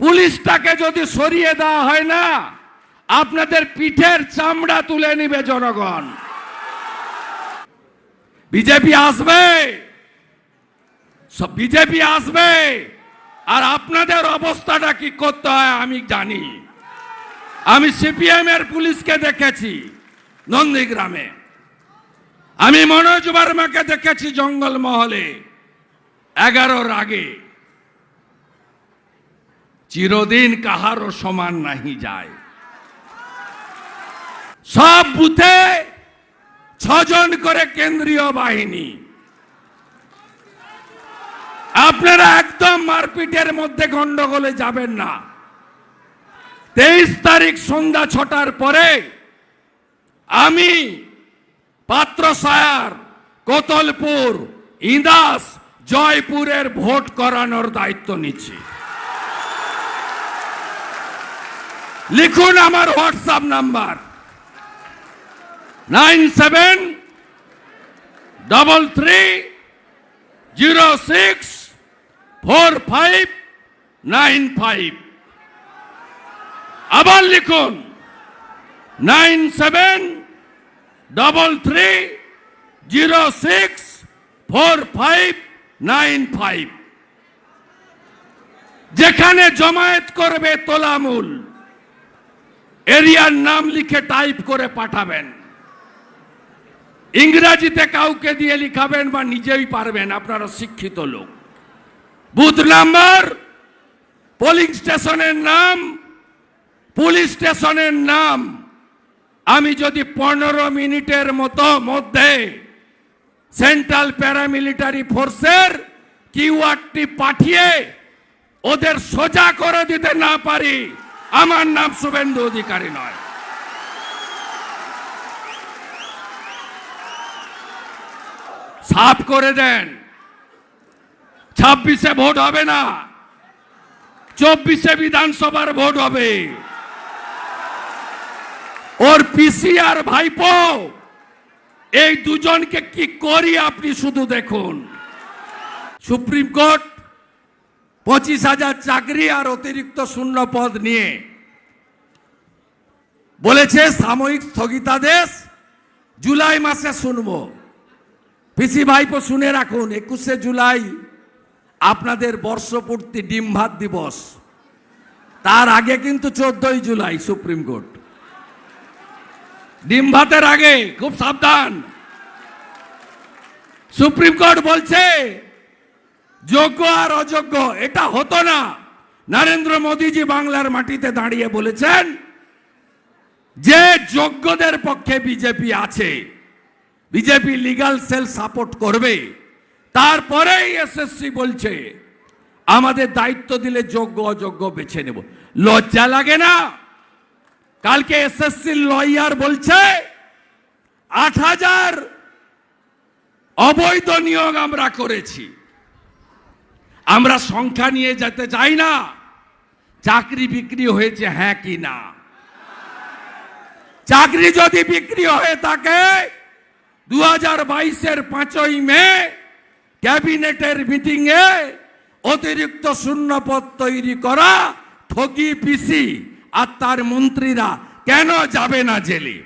পুলিশটাকে যদি সরিয়ে দেওয়া হয় না, আপনাদের পিঠের চামড়া তুলে নিবে জনগণ। বিজেপি আসবে। সব বিজেপি আসবে। আর আপনাদের অবস্থাটা কি করতে হয় আমি জানি। আমি সিপিএম এর পুলিশকে দেখেছি নন্দীগ্রামে। আমি মনোজ বর্মাকে দেখেছি জঙ্গলমহলে এগারোর আগে। চিরদিন কাহারও সমান নাহি যায়। সব বুথে ছজন করে কেন্দ্রীয় বাহিনী। আপনারা একদম মারপিটের মধ্যে গন্ডগোলে যাবেন না। তেইশ তারিখ সন্ধ্যা ছটার পরে আমি পাত্রসায়ার কোতলপুর, ইন্দাস, জয়পুরের ভোট করানোর দায়িত্ব নিচ্ছি। লিখুন আমার WhatsApp number. Nine seven double three zero six four five nine five. আবার লিখুন। Nine seven double three zero six four five nine five. যেখানে জমায়েত করবে তোলামূল। এরিয়ার নাম লিখে টাইপ করে পাঠাবেন। ইংরাজিতে কাউকে দিয়ে লিখাবেন বা নিজেই পারবেন, আপনারা শিক্ষিত লোক। বুথ নাম্বার, পোলিং স্টেশনের নাম, পুলিশ স্টেশনের নাম। আমি যদি পনেরো মিনিটের মতো মধ্যে সেন্ট্রাল প্যারামিলিটারি ফোর্সের কিউআরটি পাঠিয়ে ওদের সোজা করে দিতে না পারি আমার নাম শুভেন্দু অধিকারী নয়। সাফ করে দেন। ছাব্বিশে ভোট হবে না। চব্বিশে বিধানসভার ভোট হবে। ওর পিসি আর ভাইপো, এই দুজনকে কি করি আপনি শুধু দেখুন। সুপ্রিম কোর্ট পঁচিশ হাজার চাকরি আর অতিরিক্ত শূন্য পদ নিয়ে বলেছে সাময়িক স্থগিতাদেশ জুলাই মাসে শুনব। পিসি ভাইপো শুনে রাখুন, একুশে জুলাই আপনাদের বর্ষপূর্তি ডিম ভাত দিবস। তার আগে কিন্তু চোদ্দই জুলাই সুপ্রিম কোর্ট। ডিম ভাতের আগে, খুব সাবধান। সুপ্রিম কোর্ট বলছে যোগ্য আর অযোগ্য, এটা হতো না। নরেন্দ্র মোদীজি বাংলার মাটিতে দাঁড়িয়ে বলেছেন যে যোগ্যদের পক্ষে বিজেপি আছে, বিজেপি লিগাল সেল সাপোর্ট করবে, তারপরেই এসএসসি বলছে, আমাদের দায়িত্ব দিলে যোগ্য অযোগ্য বেছে নেব। লজ্জা লাগে না? কালকে এসএসসি লয়ার বলছে, আট হাজার অবৈধ নিয়োগ আমরা করেছি। আমরা সংখ্যা নিয়ে যেতে চাই না। চাকরি বিক্রি হয়েছে হ্যাঁ কি না? চাকরি যদি বিক্রি হয়ে থাকে দু হাজার বাইশের পাঁচই মে ক্যাবিনেটের মিটিং এ অতিরিক্ত শূন্যপদ তৈরি করা ঠকি পিসি আর তার মন্ত্রীরা কেন যাবে না জেলে?